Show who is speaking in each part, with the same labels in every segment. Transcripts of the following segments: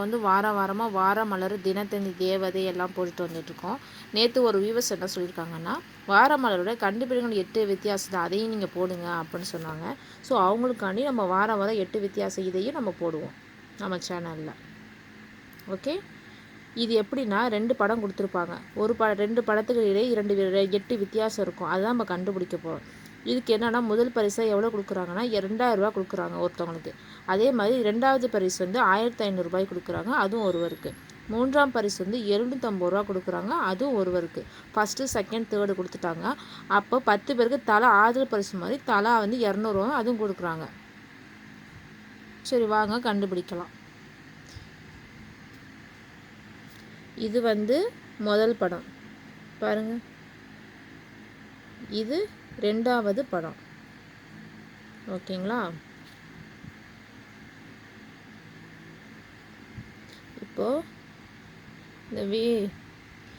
Speaker 1: வந்து வார வாரமாக வார மலர் தினத்தந்தி தேவதை எல்லாம் போட்டுட்டு வந்துட்டுருக்கோம். நேற்று ஒரு வியூவர்ஸ் என்ன சொல்லியிருக்காங்கன்னா வார மலரோட கண்டுபிடிகள் எட்டு வித்தியாசத்தை அதையும் நீங்கள் போடுங்க அப்படின்னு சொன்னாங்க. ஸோ அவங்களுக்காண்டி நம்ம வாரம் வாரம் எட்டு வித்தியாசம் இதையும் நம்ம போடுவோம் நம்ம சேனலில் ஓகே இது எப்படின்னா ரெண்டு படம் கொடுத்துருப்பாங்க. ஒரு ப ரெண்டு படத்துக்கு இடையே இரண்டு எட்டு வித்தியாசம் இருக்கும். அதுதான் நம்ம கண்டுபிடிக்க போகிறோம் இதுக்கு என்னென்னா முதல் பரிசாக எவ்வளோ கொடுக்குறாங்கன்னா ரெண்டாயிரரூபா கொடுக்குறாங்க ஒருத்தவங்களுக்கு. அதே மாதிரி ரெண்டாவது பரிசு வந்து ஆயிரத்தி ஐநூறுரூபாய் கொடுக்குறாங்க அதுவும் ஒருவருக்கு. மூன்றாம் பரிசு வந்து எழுநூற்றம்பது ரூபா கொடுக்குறாங்க அதுவும் ஒருவருக்கு. ஃபஸ்ட்டு செகண்ட் தேர்டு கொடுத்துட்டாங்க. அப்போ பத்து பேருக்கு தலா ஆதரவு பரிசு மாதிரி தலா வந்து இரநூறுவா அதுவும் கொடுக்குறாங்க. சரி வாங்க கண்டுபிடிக்கலாம். இது வந்து முதல் படம். பாருங்கள் இது ரெண்டாவது படம். ஓகேங்களா? இப்போது இந்த வி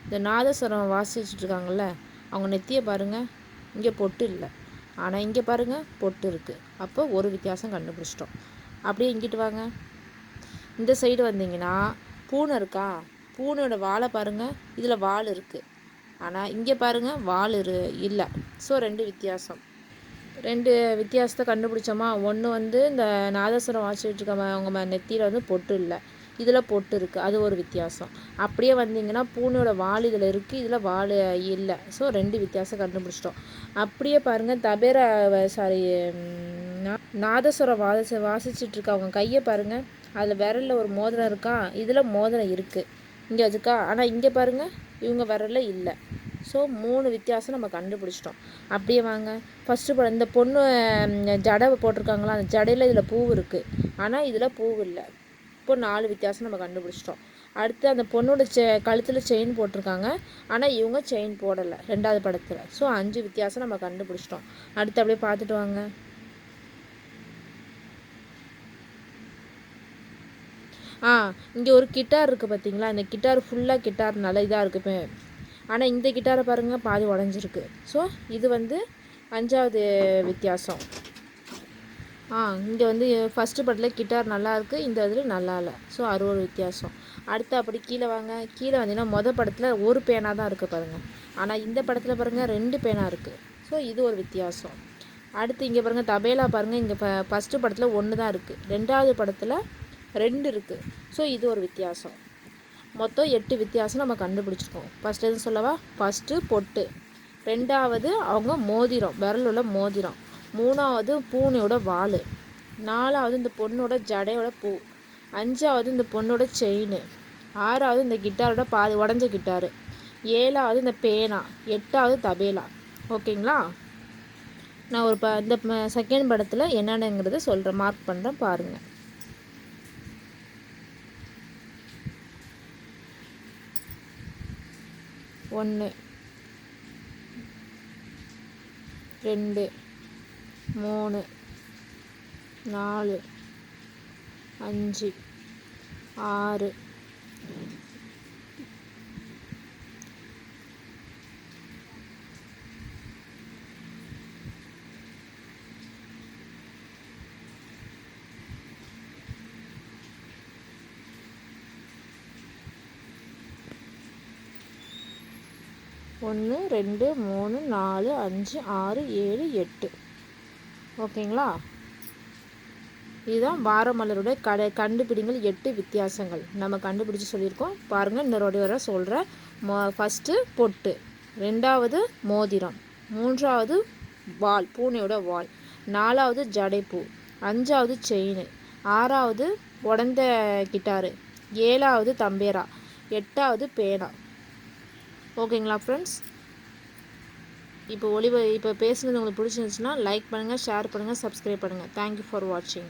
Speaker 1: இந்த நாதஸ்வரம் வாசிச்சுட்ருக்காங்கல்ல அவங்க நெத்தியை பாருங்கள் இங்கே பொட்டு இல்லை. ஆனால் இங்கே பாருங்கள் பொட்டு இருக்குது அப்போ ஒரு வித்தியாசம் கண்டுபிடிச்சிட்டோம். அப்படியே இங்கிட்டு வாங்க. இந்த சைடு வந்தீங்கன்னா பூனை இருக்கா? பூனையோட வாழை பாருங்கள் இதில் வால் இருக்குது ஆனால் இங்கே பாருங்கள் வால் இரு இல்லை. ஸோ ரெண்டு வித்தியாசம். ரெண்டு வித்தியாசத்தை கண்டுபிடிச்சோமா? ஒன்று வந்து இந்த நாதஸ்வரம் வாசிச்சுட்டு இருக்க அவங்க நெத்தியில் வந்து பொட்டு இல்லை. இதில் பொட்டு இருக்குது அது ஒரு வித்தியாசம். அப்படியே வந்தீங்கன்னா பூனையோட வால் இதில் இருக்குது இதில் வால் இல்லை. ஸோ ரெண்டு வித்தியாசம் கண்டுபிடிச்சிட்டோம். அப்படியே பாருங்கள் தபேரா சாரி நாதஸ்வரம் வாசி வாசிச்சுட்டு இருக்க அவங்க கையை பாருங்கள் அதில் விரலில் ஒரு மோதிரம் இருக்கா? இதில் மோதிரம் இருக்குது இங்கே வச்சுக்கா? ஆனால் இங்கே பாருங்கள் இவங்க விரலில் இல்லை. ஸோ மூணு வித்தியாசம் நம்ம கண்டுபிடிச்சிட்டோம். அப்படியே வாங்க. ஃபஸ்ட்டு படம் இந்த பொண்ணு ஜடை போட்டிருக்காங்களா? அந்த ஜடையில் இதில் பூ இருக்குது ஆனால் இதில் பூ இல்லை. இப்போ நாலு வித்தியாசம் நம்ம கண்டுபிடிச்சிட்டோம். அடுத்து அந்த பொண்ணோட செ கழுத்தில் செயின் போட்டிருக்காங்க. ஆனால் இவங்க செயின் போடலை. ரெண்டாவது படத்தில். ஸோ அஞ்சு வித்தியாசம் நம்ம கண்டுபிடிச்சிட்டோம். அடுத்து அப்படியே பார்த்துட்டு வாங்க. ஆ இங்கே ஒரு கிட்டார் இருக்குது பார்த்தீங்களா இந்த கிட்டார் ஃபுல்லாக கிட்டார் நல்ல இதாக இருக்குது ஆனால் இந்த கிட்டாரை பாருங்கள் பாதி உடஞ்சிருக்கு. ஸோ இது வந்து அஞ்சாவது வித்தியாசம். ஆ இங்கே வந்து ஃபஸ்ட்டு படத்தில் கிட்டார் நல்லா இருக்குது இந்த இதில் நல்லா இல்லை. ஸோ அறுபது வித்தியாசம். அடுத்து அப்படி கீழே வாங்க. கீழே வந்தீங்கன்னா மொதல் படத்தில் ஒரு பேனாக தான் இருக்குது பாருங்கள் ஆனால் இந்த படத்தில் பாருங்கள் ரெண்டு பேனாக இருக்குது ஸோ இது ஒரு வித்தியாசம். அடுத்து இங்கே பாருங்கள் தபேலா பாருங்கள் இங்கே ஃபஸ்ட்டு படத்தில் ஒன்று தான் இருக்குது ரெண்டாவது படத்தில் ரெண்டு இருக்குது ஸோ இது ஒரு வித்தியாசம். மொத்தம் எட்டு வித்தியாசம் நம்ம கண்டுபிடிச்சிருக்கோம். ஃபஸ்ட்டு எதுவும் சொல்லவா? ஃபஸ்ட்டு பொட்டு. ரெண்டாவது அவங்க மோதிரம் விரல் உள்ள மோதிரம். மூணாவது பூனையோட வால். நாலாவது இந்த பொண்ணோட ஜடையோட பூ. அஞ்சாவது இந்த பொண்ணோட செயின். ஆறாவது இந்த கிட்டாரோட பாதி உடஞ்ச கிட்டாரு. ஏழாவது இந்த பேனா. எட்டாவது தபேலா. ஓகேங்களா? நான் ஒரு ப இந்த செகண்ட் படத்தில் என்னென்னங்கிறத சொல்கிறேன் மார்க் பண்ணுறேன் பாருங்கள் ஒன்று. ரெண்டு. மூணு. நாலு. அஞ்சு. ஆறு. ஒன்று ரெண்டு மூணு நாலு அஞ்சு ஆறு ஏழு எட்டு. ஓகேங்களா? இதுதான் வாரமலருடைய கடை கண்டுபிடிங்கள் எட்டு வித்தியாசங்கள். நம்ம கண்டுபிடிச்சி சொல்லியிருக்கோம். பாருங்கள் இன்னொரு வர சொல்கிறேன் மோ ஃபஸ்ட்டு பொட்டு. ரெண்டாவது மோதிரம். மூன்றாவது வால் பூனையோட வால். நாலாவது ஜடைப்பூ. அஞ்சாவது செயின். ஆறாவது உடந்த கிட்டாரு ஏழாவது தம்பேரா. எட்டாவது பேனா. ஓகேங்களா ஃப்ரெண்ட்ஸ் இப்போ ஒளிவ இப்போ பேசுனது உங்களுக்கு பிடிச்சிருந்துச்சுன்னா லைக் பண்ணுங்கள் ஷேர் பண்ணுங்கள் சப்ஸ்கிரைப் பண்ணுங்கள் தேங்க்யூ ஃபார் வாட்சிங்